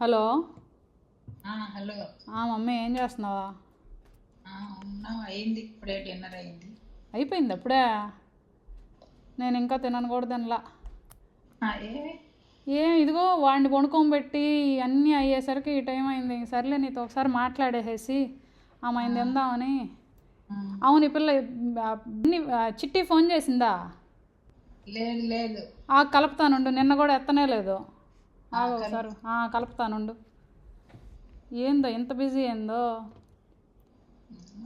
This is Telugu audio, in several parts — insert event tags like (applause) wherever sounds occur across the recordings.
Hello hello. ఆ, మమ్మీ ఏం చేస్తున్నావా? అయింది. ఇప్పుడే డిన్నర్ అయింది. అయిపోయింది అప్పుడే నేను ఇంకా తినను కూడా తినలా. ఏ ఇదిగో వాడిని పడుకోబెట్టి అన్నీ అయ్యేసరికి ఈ టైం అయింది. సర్లే నీతో ఒకసారి మాట్లాడేసేసి ఆమె ఆ, అవును ఈ పిల్ల చిట్టి ఫోన్ చేసిందా? లేదు లేదు. ఆ కలుపుతానుండు. నిన్న కూడా ఎత్తనే లేదు. ఒకసారి కలుపుతానుండు ఏందో ఎంత బిజీ ఏందో?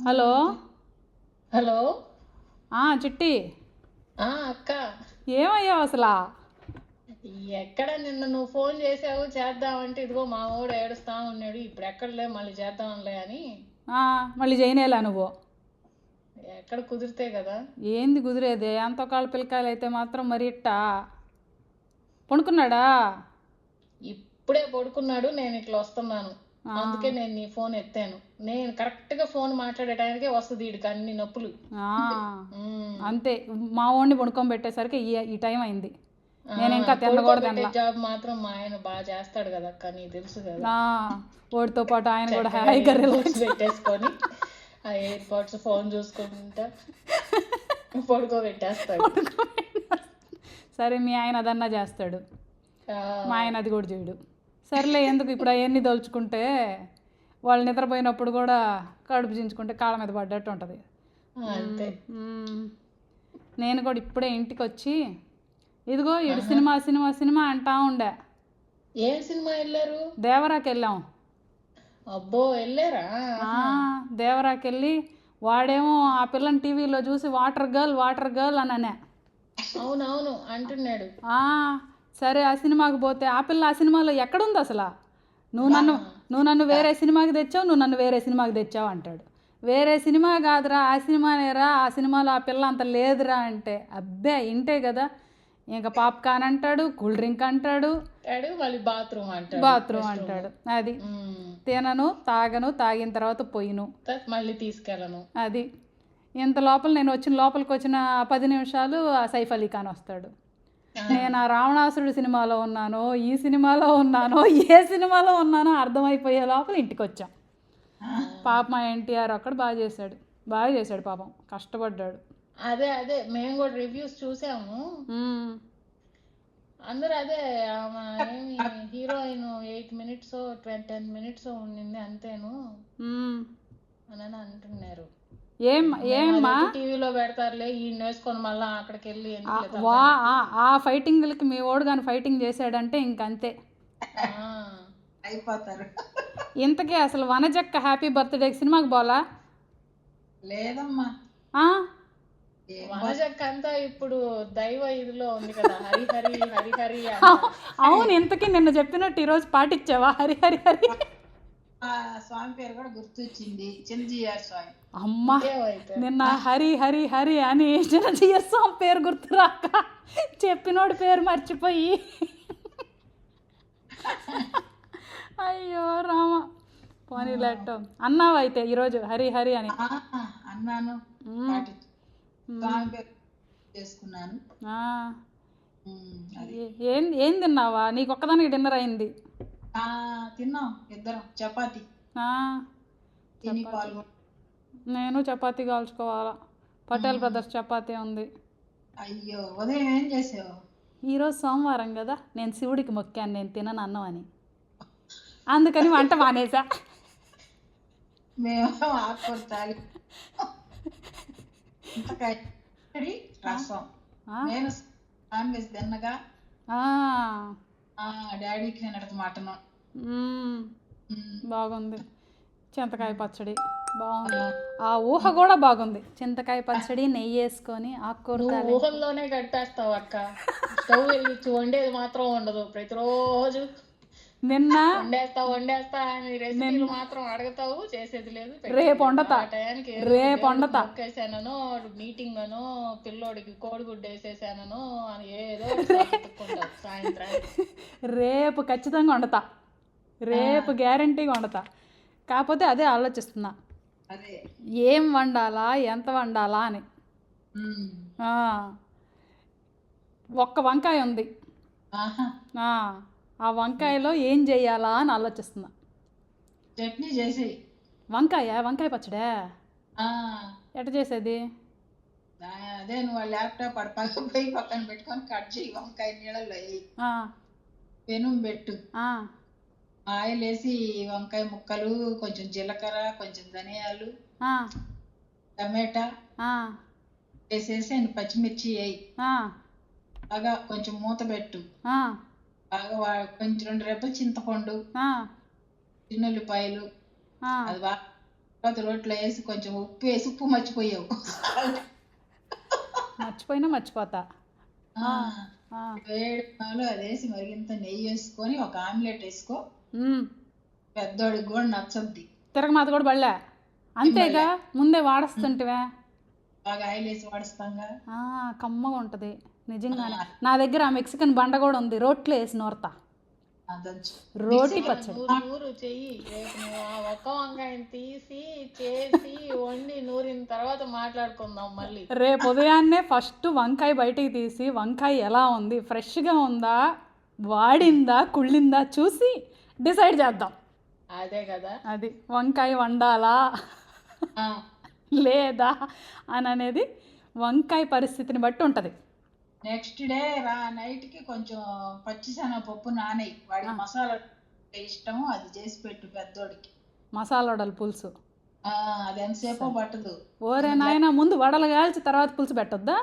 హలో? హలో? చిట్టి. అక్క. ఏమయ్యావు అసలా? ఎక్కడ నిన్న నువ్వు ఫోన్ చేసావు చేద్దామంటే ఇదిగో మా వాడు ఏడుస్తా ఉన్నాడు ఇప్పుడు ఎక్కడలే మళ్ళీ చేద్దాంలే అని. మళ్ళీ చేయనేలా నువ్వు? ఎక్కడ కుదిరితే కదా. ఏంది కుదిరేది? అంత కాళ్ళ పిల్లకాయలు అయితే మాత్రం మరి ఇట్టా? పడుకున్నాడా? ఇప్పుడే పడుకున్నాడు నేను ఇట్లా వస్తున్నాను. అందుకే నేను నీ ఫోన్ ఎత్తాను. నేను కరెక్ట్గా ఫోన్ మాట్లాడే టైంకే వస్తుంది వీడికి అన్ని నొప్పులు. అంతే. మా వాడిని పడుకొని పెట్టేసరికి ఈ టైం అయింది. నేను ఇంకా తినకూడదు జాబ్ మాత్రం మా ఆయన బాగా చేస్తాడు కదా అక్క నీకు తెలుసు కదా. వాడితో పాటు ఆయన కూడా హాయిగా రిలాక్స్ పెట్టేసుకొని ఆ ఎయిర్ పోడ్స్ ఫోన్ చూసుకుంటా పడుకోబెట్టేస్తాడు. సరే మీ ఆయన అదన్నా చేస్తాడు. మా ఆయన అది కూడా చేయడు. సర్లే ఎందుకు ఇప్పుడు అవన్నీ దలుచుకుంటే వాళ్ళు నిద్రపోయినప్పుడు కూడా కడుపు చించుకుంటే కాళ్ళ మీద పడ్డట్టు ఉంటుంది. నేను కూడా ఇప్పుడే ఇంటికి వచ్చి ఇదిగో ఇడు సినిమా సినిమా సినిమా అంటా ఉండే. ఏం సినిమా వెళ్ళారు దేవరాకి వెళ్ళాం. అబ్బో వెళ్ళారా దేవరాకి వెళ్ళి వాడేమో ఆ పిల్లని టీవీలో చూసి వాటర్ గర్ల్ వాటర్ గర్ల్ అని అనే. అవునవును అంటున్నాడు. సరే ఆ సినిమాకి పోతే ఆ పిల్ల ఆ సినిమాలో ఎక్కడుంది అసలు? నువ్వు నన్ను నువ్వు నన్ను వేరే సినిమాకి తెచ్చావు నువ్వు నన్ను వేరే సినిమాకి తెచ్చావు అంటాడు. వేరే సినిమా కాదురా ఆ సినిమానేరా ఆ సినిమాలో ఆ పిల్ల అంత లేదురా అంటే అబ్బే ఇంటే కదా. ఇంకా పాప్కార్న్ అంటాడు కూల్ డ్రింక్ అంటాడు. బాత్రూమ్ అంటాడు. బాత్రూమ్ అంటాడు అది. తినను తాగను తాగిన తర్వాత పోయిను. మళ్ళీ తీసుకెళ్ళను. అది. ఇంత లోపల నేను వచ్చిన లోపలికి వచ్చిన పది నిమిషాలు ఆ సైఫ్ అలీ ఖాన్ వస్తాడు. నేను ఆ రావణాసురుడు సినిమాలో ఉన్నానో ఈ సినిమాలో ఉన్నానో ఏ సినిమాలో ఉన్నానో అర్థమైపోయే లోపల ఇంటికి వచ్చాం పాప మా ఎన్టీఆర్ అక్కడ బాగా చేశాడు. బాగా చేశాడు పాపం. కష్టపడ్డాడు. అదే అదే. మేము కూడా రివ్యూస్ చూసాము. అందరూ అదే heroine eight minutes ten minutes ఉండింది అంతేను. అని అంటున్నారు. ఏం ఏమ్మా టీవీలో పెడతారులే ఈ వేసుకొని మళ్ళీ అక్కడికి వెళ్ళి వా ఆ- ఆ ఫైటింగ్లకి మీ ఓడు కానీ ఫైటింగ్ చేశాడంటే ఇంకంతే. ఆ, అయిపోతారు. ఇంతకీ అసలు వనజక్క హ్యాపీ బర్త్డే సినిమాకి పోలా? లేదమ్మా. వనజక్క అంతా ఇప్పుడు దైవ ఇదిలో ఉంది కదా హరి హరి హరి హరి అవును ఇంతకీ నిన్న చెప్పినట్టు ఈరోజు పాటించావా? హరి హరి హరి ఆ స్వామి పేరు కూడా గుర్తొచ్చింది. చిన్నజీఆర్ స్వామి. అమ్మా నిన్న హరి హరి హరి అని చిన్నజీఎస్వాం పేరు గుర్తురాక చెప్పినోడు పేరు మర్చిపోయి. అయ్యో రామ. పోనీ లెట్టో. అన్నావు అయితే ఈరోజు హరి హరి అని. అన్నాను. స్వామి చేసుకున్నాను. ఏ- ఏం తిన్నావా? నీకు ఒక్కదానికి డిన్నర్ అయింది. తిన్నాం ఇద్దరం. చపాతి. ఆ, తిని పాల్గొ నేను చపాతీ కాల్చుకోవాలా. పటేల్ బ్రదర్స్ చపాతీ ఉంది. అయ్యో ఉదయం ఏం చేసావు? ఈరోజు సోమవారం కదా నేను శివుడికి మొక్కాను నేను తినను అన్నం అని. అందుకని వంట మానేసా. మేము ఆకుకూర తాలి చింతకాయ పచ్చడి, రసం. ఆ? నేను నాన్ వెజ్ తిన్నగా ఆ, ఆ డాడీకి మటను. బాగుంది. చింతకాయ పచ్చడి. బాగుంది. ఆ ఊహ కూడా బాగుంది. చింతకాయ పచ్చడి నెయ్యి వేసుకొని ఆకుకూర. ఊహల్లోనే గడిపేస్తావు అక్క. స్టవ్ వెలిగించి వండేది మాత్రం ఉండదు ప్రతిరోజు నిన్న వండేస్తా వండేస్తా అని రెసిపీలు మాత్రం అడుగుతావు. చేసేది లేదు. రేపు. వండతా. టయానికి రేపు వండతా. మొక్కేసానో మీటింగ్ అనో పిల్లోడికి కోడిగుడ్డు వేసేసానో అని ఏదో సాయంత్రానికి రేపు ఖచ్చితంగా వండుతా. రేపు గ్యారంటీగా వండుతా. కాకపోతే అదే ఆలోచిస్తున్నా. ఏం వండాలా? ఎంత వండాలా అని. ఒక్క వంకాయ ఉంది. ఆ, వంకాయలో ఏం చేయాలా అని ఆలోచిస్తున్నా. చట్నీ చేసి వంకాయ? వంకాయ పచ్చడే? ఎట చేసేది? అదే నువ్వు ల్యాప్టాప్ అడ పక్క పోయి పక్కన పెట్టుకొని కట్ చేయి వంకాయ నీళ్ళలో పెనుం పెట్టు. ఆయిల్ వేసి వంకాయ ముక్కలు కొంచెం జీలకర్ర కొంచెం ధనియాలు టమాటా వేసేసి అండ్ పచ్చిమిర్చి వేయి. బాగా కొంచెం మూత పెట్టు. బాగా వా- కొంచెం రెండు రెబ్బలు చింతపండు చిన్నుల్లిపాయలు. అది బాగా రోట్లో వేసి కొంచెం ఉప్పు వేసి ఉప్పు మర్చిపోయావు. మర్చిపోయినా మర్చిపోతా. ఆ, ఆ, వేడి పాలు అది వేసి మరిగింత నెయ్యి వేసుకొని ఒక ఆమ్లెట్ వేసుకో. పెద్దోడికి కూడా నచ్చద్ది. తిరగమాత కూడా పడలే అంతేగా ముందే వాడస్తుంటివే. బాగా ఆయిల్ వేసి వాడుస్తాంగా కమ్మగా ఉంటుంది. నిజంగానే. నా దగ్గర ఆ మెక్సికన్ బండ కూడా ఉంది. రోట్లో వేసి నోరతా. రోటి పచ్చడి. నూరు చెయ్యి. ఒక్క వంకాయని తీసి చేసి వండి నూరిన తర్వాత మాట్లాడుకుందాం మళ్ళీ. రేపు ఉదయాన్నే ఫస్ట్ వంకాయ బయటికి తీసి వంకాయ ఎలా ఉంది ఫ్రెష్గా ఉందా వాడిందా కుళ్ళిందా చూసి డిసైడ్ చేద్దాం. అదే కదా. అది వంకాయ వండాలా? లేదా? అని అనేది వంకాయ పరిస్థితిని బట్టి ఉంటుంది. నెక్స్ట్ డే రా నైట్కి కొంచెం పచ్చిశనగపప్పు నానేయి వాడికి మసాలా ఇష్టం అది చేసి పెట్టు పెద్దోడికి. మసాలా వడల పులుసు. ఆ, అది ఎంతసేపో పట్టదు. ఓరే నాయన ముందు వడలు కాల్చి తర్వాత పులుసు పెట్టొద్దా?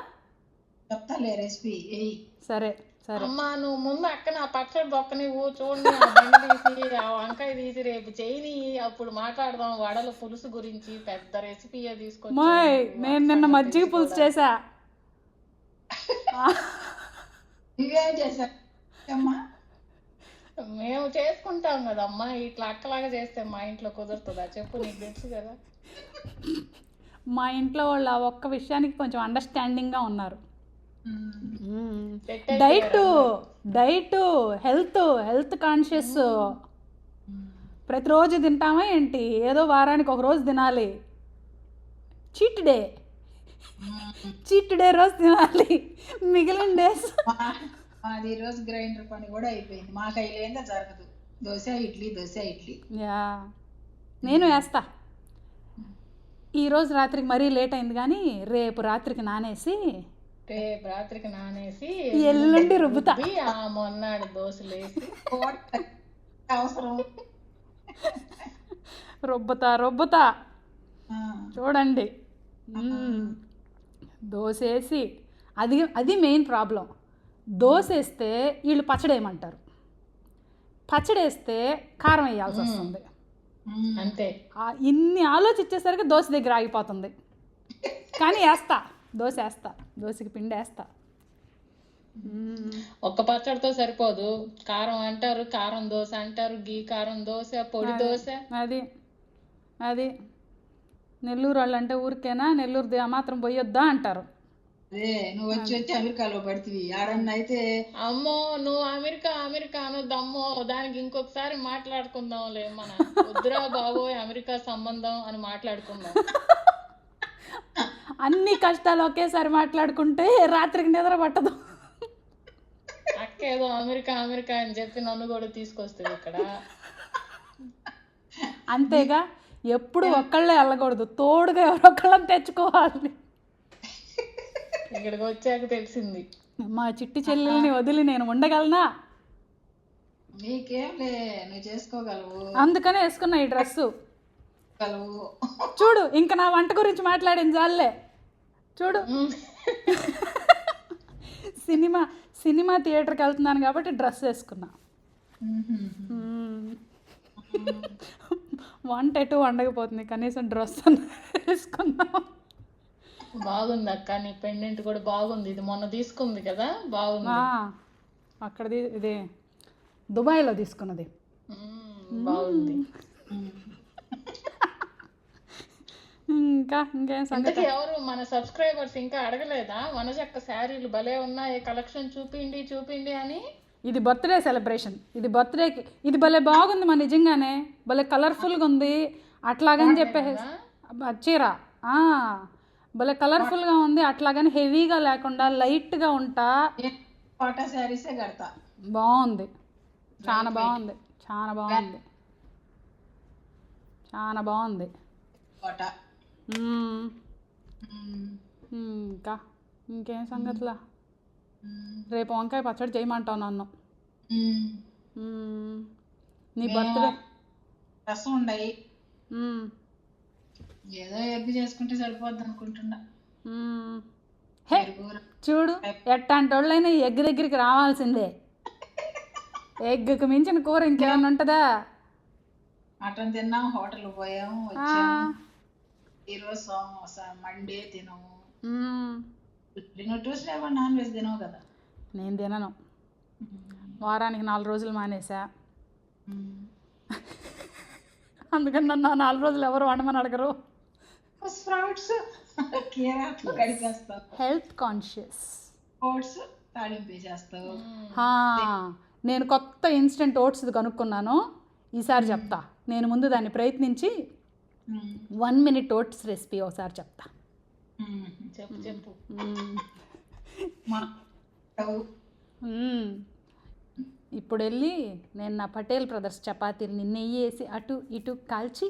చెప్తాలే రెసిపీ ఏయ్. సరే సరే. అమ్మా నువ్వు ముందు అక్క నా పచ్చడి దొక్క నువ్వు చూడండి తీసి ఆ వంకాయ తీసి రేపు చేయని అప్పుడు మాట్లాడదాం వడల పులుసు గురించి పెద్ద రెసిపీ తీసుకొచ్చి మాయ్ నేను నిన్న మజ్జిగ పులుసు చేసా నువ్వేం మేము చేసుకుంటాం కదమ్మా ఇట్లా అక్కలాగా చేస్తే మా ఇంట్లో కుదురుతుందా? చెప్పు నీకు తెలుసు కదా. మా ఇంట్లో వాళ్ళు ఆ ఒక్క విషయానికి కొంచెం అండర్స్టాండింగ్గా ఉన్నారు. Diet diet health health conscious ప్రతిరోజు తింటామా ఏంటి? ఏదో వారానికి ఒక రోజు తినాలి. చీట్ డే చీట్ డే రోజు తినాలి. మిగిలిన డేస్ మాది ఈ రోజు గ్రైండర్ పని కూడా అయిపోయింది. మాకు అయ్యేందా జరగదు. దోశ ఇడ్లీ దోశ ఇడ్లీ. యా. నేను వేస్తా. ఈరోజు రాత్రికి మరీ లేట్ అయింది కానీ రేపు రాత్రికి నానేసి రేపు రాత్రికి నానేసి ఎల్లుండి రుబ్బుతా. ఆ మొన్నాడు దోశలు వేసి అవసరం. రుబ్బుతా రుబ్బుతా. చూడండి. వేసి అది అది మెయిన్ ప్రాబ్లం. దోశ వేస్తే వీళ్ళు పచ్చడి వేయమంటారు పచ్చడి వేస్తే కారం వేయాల్సి వస్తుంది అంతే ఇన్ని ఆలోచించేసరికి దోశ దగ్గర ఆగిపోతుంది. కానీ వేస్తా. దోశ వేస్తా. దోశకి పిండి వేస్తా. ఒక్క పచ్చడితో సరిపోదు. కారం అంటారు కారం దోశ అంటారు గీ కారం దోశ పొడి దోశ. అది. అది. నెల్లూరు వాళ్ళు అంటే ఊరికేనా? నెల్లూరు ఆ మాత్రం పోయొద్దా అంటారు. అదే నువ్వు వచ్చి వచ్చి అమెరికాలో పడుతుంది ఆడన్నా అయితే అమ్మో నువ్వు అమెరికా అమెరికా అనొద్దు అమ్మో దానికి ఇంకొకసారి మాట్లాడుకుందాంలే మన వద్దురా బాబోయ్ అమెరికా సంబంధం అని మాట్లాడుకుందాం. (laughs) అన్ని కష్టాలు ఒకేసారి మాట్లాడుకుంటే రాత్రికి నిద్ర పట్టదు. అక్క ఏదో అమెరికా అమెరికా అని చెప్పి నన్ను కూడా తీసుకొస్తుంది ఇక్కడ. అంతేగా? ఎప్పుడు ఒక్కళ్ళే వెళ్ళకూడదు. తోడుగా ఎవరొక్కళ్ళని తెచ్చుకోవాలి. ఇక్కడికి వచ్చాక తెలిసింది. మా చిట్టి చెల్లెల్ని వదిలి నేను ఉండగలనా? నీకేం లే నువ్వు చేసుకోగలవు. అందుకనే వేసుకున్నా ఈ డ్రెస్సు. గలవు చూడు ఇంకా నా వంట గురించి మాట్లాడింది చాలే చూడు. సినిమా సినిమా థియేటర్కి వెళ్తున్నాను కాబట్టి డ్రెస్ వేసుకున్నా. వంట ఎటు వండకపోతుంది. కనీసం డ్రెస్ వేసుకున్నాం బాగుంది అక్క నీ పెండెంట్ కూడా బాగుంది. ఇది మొన్న తీసుకుంది కదా బాగుంది. ఆ, అక్కడది ఇది దుబాయ్లో తీసుకున్నది. బాగుంది. ఇంకా ఇంకేం సంగతి? ఎవరు మన సబ్స్క్రైబర్స్ ఇంకా అడగలేదా? వనజక్క శారీలు భలే ఉన్నాయి కలెక్షన్ చూపిండి చూపిండి అని? ఇది బర్త్డే సెలబ్రేషన్. ఇది బర్త్డేకి ఇది భలే బాగుంది మా నిజంగానే. భలే కలర్ఫుల్గా ఉంది. అట్లాగని చెప్పేసి చీర. భలే కలర్ఫుల్గా ఉంది. అట్లాగని హెవీగా లేకుండా లైట్గా ఉంటా. కోటా శారీసే కడతా. బాగుంది. చాలా బాగుంది. చాలా బాగుంది. చాలా బాగుంది. కోట. ఇంకా? ఇంకేం సంగతులా. రేపు వంకాయ పచ్చడి చేయమంటావు నన్ను. నీ బర్త్డే రసం ఉండయి. ఏదో ఎగ్ చేసుకుంటే సరిపోద్ది అనుకుంటున్నా. చూడు ఎట్టాంటి వాళ్ళైనా ఎగ్ దగ్గరికి రావాల్సిందే. ఎగ్గుకు మించిన కూర ఇంకేమైనా ఉంటుందా? మటన్ తిన్నాం హోటల్ పోయాము ఈరోజు మండే తినము. నువ్వు ట్యూస్డే నాన్ వెజ్ తినవు కదా. నేను తినను. వారానికి నాలుగు రోజులు మానేసా. అందుకని నన్ను నాలుగు రోజులు ఎవరు వండమని అడగరు. స్ప్రౌట్స్ హెల్త్ కాన్షియస్ ఓట్స్ నేను కొత్త ఇన్స్టెంట్ ఓట్స్ కనుక్కున్నాను. ఈసారి చెప్తా. నేను ముందు దాన్ని ప్రయత్నించి. వన్ మినిట్ ఓట్స్ రెసిపీ ఒకసారి చెప్తా. చెప్పు. ఇప్పుడు వెళ్ళి నేను నా పటేల్ బ్రదర్స్ చపాతీని నెయ్యి వేసి అటు ఇటు కాల్చి.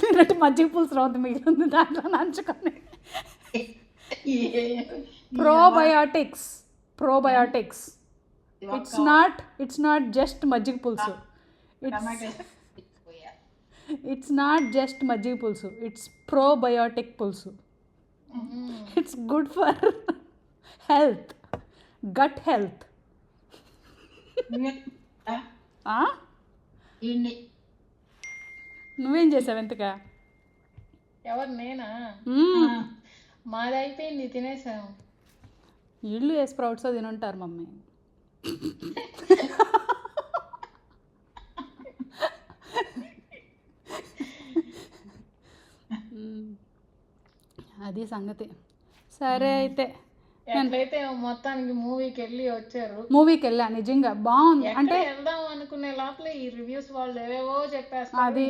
తిన్నట్టు మజ్జిగ పులుసు రవ్వత మిగిలింది దాంట్లో నంచుకొని probiotics probiotics it's not it's not just majjiga pulusu it's. It's not just majjiga pulusu it's probiotic pulusu it's good for health gut health నువ్వే చేసావు ఎంతగా ఎవరు నేనా. మాది అయిపోయింది తినేసాం. ఇళ్ళు ఏ స్ప్రౌట్స్ తినుంటారు మమ్మీ. మ్మ్. అది సంగతి. సరే అయితే. ఎట్లయితే మొత్తానికి మూవీకి వెళ్ళి వచ్చారు. మూవీకి వెళ్ళా నిజంగా బాగుంది. అంటే వెళ్దాం అనుకునే లోపల ఈ రివ్యూస్ వాళ్ళు ఏవేవో చెప్పేస్తారు అది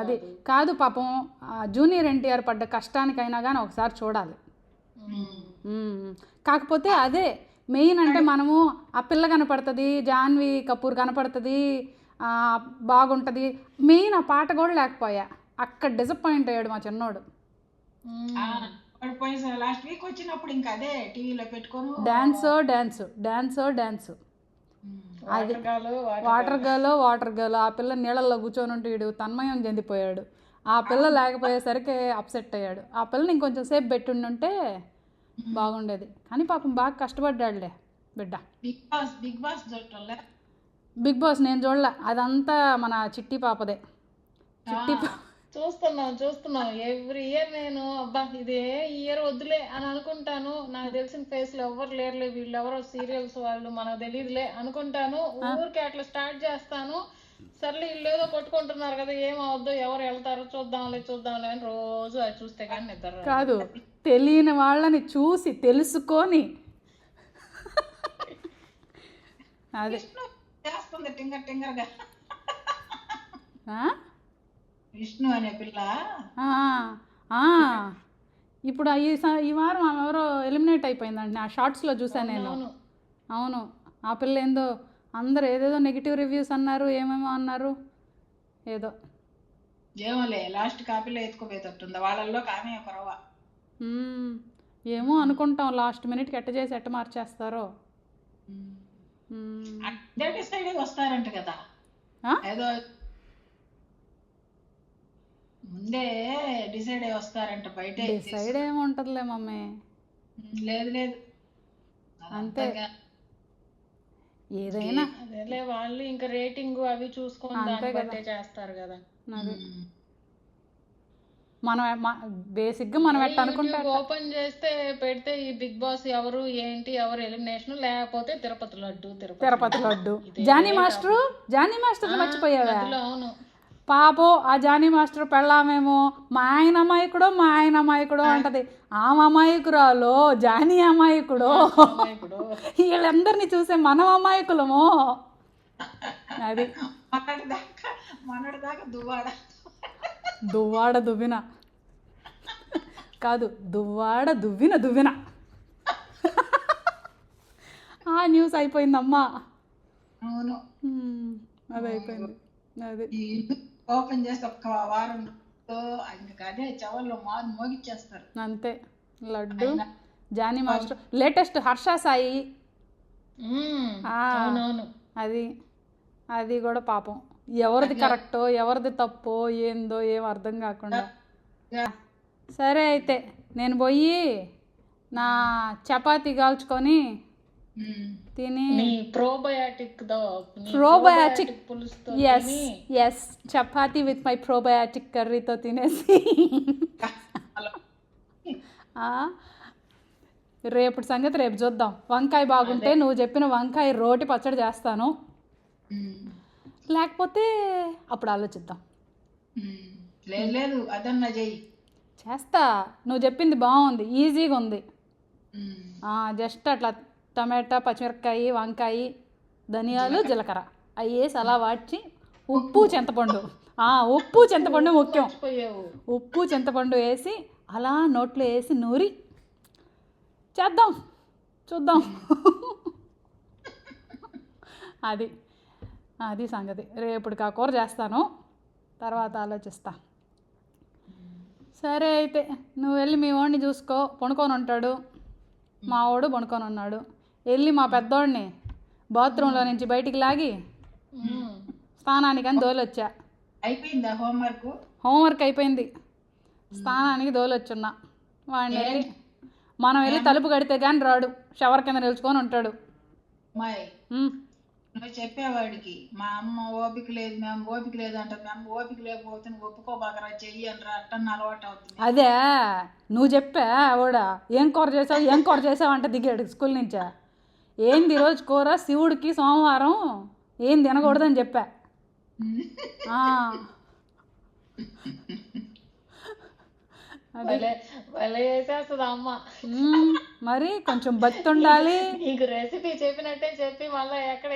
అది కాదు. పాపం ఆ జూనియర్ ఎన్టీఆర్ పడ్డ కష్టానికైనా కానీ ఒకసారి చూడాలి. కాకపోతే అదే మెయిన్ అంటే మనము ఆ పిల్ల కనపడుతుంది జాన్వి కపూర్ కనపడుతుంది ఆ, బాగుంటుంది. మెయిన్ ఆ పాట కూడా లేకపోయా. అక్కడ డిసప్పాయింట్ అయ్యాడు మా చిన్నోడు ఆ, వాడు పోయి లాస్ట్ వీక్ వచ్చినప్పుడు ఇంకా అదే టీవీలో పెట్టుకొని. డాన్సో డాన్స్ డాన్సో డాన్స్ వాటర్ గాలు వాటర్ గర్ల్ వాటర్ గర్ల్ ఆ పిల్ల నీళ్ళల్లో కూర్చొని ఉంటే వీడు తన్మయం చెందిపోయాడు. ఆ పిల్ల లేకపోయేసరికి అప్సెట్ అయ్యాడు. ఆ పిల్లని ఇంకొంచెం సేపు పెట్టుండుంటే బాగుండేది. కానీ పాపం బాగా కష్టపడ్డాడులే బిడ్డ. Big boss big boss big boss నేను చూడలే. అదంతా మన చిట్టి పాపదే. చిట్టి పా- చూస్తున్నాం చూస్తున్నాం. ఎవ్రీ ఇయర్ నేను అబ్బా ఇదే ఇయర్ వద్దులే అని అనుకుంటాను. నాకు తెలిసిన ఫేస్లో ఎవరు లేరులే. వీళ్ళు ఎవరో సీరియల్స్ వాళ్ళు మనకు తెలియదులే అనుకుంటాను. ఊరికే అట్లా స్టార్ట్ చేస్తాను. సర్లే వీళ్ళు ఏదో కొట్టుకుంటున్నారు కదా ఏమవద్దు ఎవరు వెళ్తారో చూద్దాంలే చూద్దాంలే అని రోజు అది చూస్తే కానీ నిద్ర. కాదు తెలియని వాళ్ళని చూసి తెలుసుకొని. అదే. చేస్తుంది టింగర్ టింగర్గా ఆ? విష్ణు అనే పిల్ల. ఇప్పుడు ఈ ఈ వారం ఆమె ఎవరో ఎలిమినేట్ అయిపోయిందండి. ఆ షార్ట్స్లో చూసాను నేను. అవును. ఆ పిల్ల ఏందో అందరు ఏదేదో నెగిటివ్ రివ్యూస్ అన్నారు ఏమేమో అన్నారు ఏదో. ఏమోలే లాస్ట్ కాపీలో ఎత్తుకోపోయేటట్టుంది. వాళ్ళల్లో ఆమె కొరవ. ఏమో అనుకుంటాం లాస్ట్ మినిట్కి ఎట్ట చేసి ఎట్ట మార్చేస్తారో. డిసైడ్ వస్తారంట కదా? ఏదో ముందే డిసైడ్ అయి వస్తారంట బయట డిసైడ్ ఏముంటుందిలే మమ్మీ. లేదు లేదు. అంతే. ఏదైనా. అదేలే వాళ్ళు ఇంకా రేటింగ్ అవి చూసుకొని దాన్ని. బట్టే చేస్తారు కదా. మనం బేసిక్గా మనం ఎట్ట అనుకుంటా ఓపెన్ చేస్తే పెడితే ఈ బిగ్ బాస్ ఎవరు ఏంటి ఎవరు ఎలిమినేషన్ లేకపోతే తిరుపతి లడ్డు తిరుపతి లడ్డు. జానీ మాస్టరు? జానీ మాస్టర్ మర్చిపోయావా? అవును. పాపో ఆ జానీ మాస్టర్ పెళ్ళామేమో మా ఆయన అమాయకుడో మా ఆయన అమాయకుడో అంటది. ఆమె అమాయకురాలో జానీ అమాయకుడో. వీళ్ళందరినీ చూసే మనం అమాయకులమో. అది. దువ్వాడ. దువ్విన. కాదు దువ్వాడ దువ్విన దువ్విన. ఆ న్యూస్ అయిపోయిందమ్మా. అవును. అది అయిపోయింది. అది. ఓపెన్ చేస్తే ఒక్క వారం అదే చెవుల్లో మారు మోగిచ్చేస్తారు అంతే లడ్డు జానీ మాస్టర్ లేటెస్ట్ హర్ష సాయి అది అది కూడా పాపం. ఎవరిది కరెక్టో ఎవరిది తప్పో ఏందో ఏం అర్థం కాకుండా. సరే అయితే నేను పోయి నా చపాతీ కాల్చుకొని. తిని నీ ప్రోబయాటిక్ ఎస్ తిని ఎస్ చపాతీ విత్ మై ప్రోబయాటిక్ కర్రీతో తినేసి. రేపటి సంగతి రేపు చూద్దాం. వంకాయ బాగుంటే నువ్వు చెప్పిన వంకాయ రోటి పచ్చడి చేస్తాను. ఉమ్. లేకపోతే అప్పుడు ఆలోచిద్దాం. ఉమ్. లేదు లేదు అదన్నా చెయ్యి. చేస్తా. నువ్వు చెప్పింది బాగుంది ఈజీగా ఉంది. జస్ట్ అట్లా టమాటా పచ్చిమిరపకాయ వంకాయ ధనియాలు జీలకర్ర. అవి వేసి అలా వాడ్చి ఉప్పు చింతపండు. ఉప్పు చింతపండు ముఖ్యం. ఉప్పు చింతపండు వేసి అలా నోట్లో వేసి నూరి చేద్దాం. చూద్దాం. అది. అది సంగతి. రేపటికి ఆ కూర చేస్తాను. తర్వాత ఆలోచిస్తా. సరే అయితే నువ్వు వెళ్ళి మీ వాడిని చూసుకో. పడుకొని ఉంటాడు మా వాడు పడుకొని ఉన్నాడు వెళ్ళి మా పెద్దోడిని బాత్రూంలో నుంచి బయటికి లాగి. స్నానానికి అని దోలొచ్చా. అయిపోయిందా హోంవర్క్? హోంవర్క్ అయిపోయింది. స్నానానికి దోలొచ్చున్నా. వాడిని వెళ్ళి మనం వెళ్ళి తలుపు కడితే కానీ రాడు. షవర్ కింద నిల్చుకొని ఉంటాడు. నువ్వు చెప్పేవాడికి మా అమ్మ ఓపిక లేదు మేము ఓపిక లేదు అంట మేము ఓపిక లేకపోతే ఒప్పుకోబాకరా చెయ్యి అనరా అట్టన్న అలవాటు అవుతుంది. అదే నువ్వు చెప్పా ఆవిడ ఏం కూర చేసావు? ఏం కూర చేసావు? అంటే దిగాడు స్కూల్ నుంచా. ఏంది ఈరోజు కూర? శివుడికి సోమవారం. ఏం తినకూడదని చెప్పా. (laughs) మరి కొంచెం భక్తి ఉండాలి నీకు రెసిపీ చెప్పినట్టే చెప్పి మళ్ళీ ఎక్కడ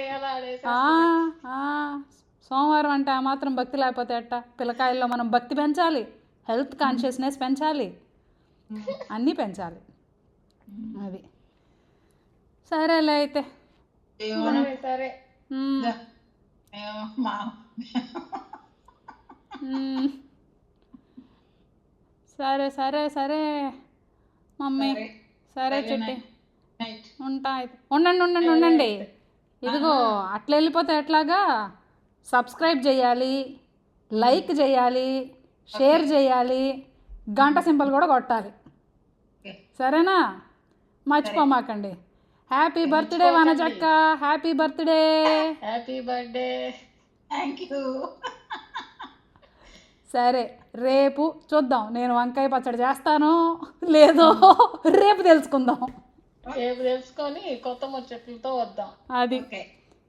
సోమవారం అంటే ఆ మాత్రం భక్తి లేకపోతే ఎట్టా? పిల్లకాయల్లో మనం భక్తి పెంచాలి. హెల్త్ కాన్షియస్నెస్ పెంచాలి. అన్నీ పెంచాలి. అది. సరేలే అయితే. సరే సరే. సరే సరే సరే. మమ్మీ సరే. చిట్టి. ఉంటా అయితే. ఉండండి ఉండండి ఉండండి. ఇదిగో అట్లా వెళ్ళిపోతే ఎట్లాగా? సబ్స్క్రైబ్ చేయాలి లైక్ చేయాలి షేర్ చేయాలి గంట సింబల్ కూడా కొట్టాలి. సరేనా? మర్చిపోమాకండి. Happy birthday వనజక్క happy birthday happy birthday thank you సరే రేపు చూద్దాం. నేను వంకాయ పచ్చడి చేస్తాను లేదో రేపు తెలుసుకుందాం. రేపు తెలుసుకొని కొత్త ముచ్చట్లతో వద్దాం. అది.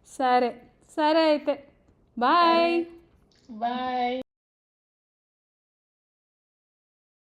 సరే. సరే అయితే. Bye bye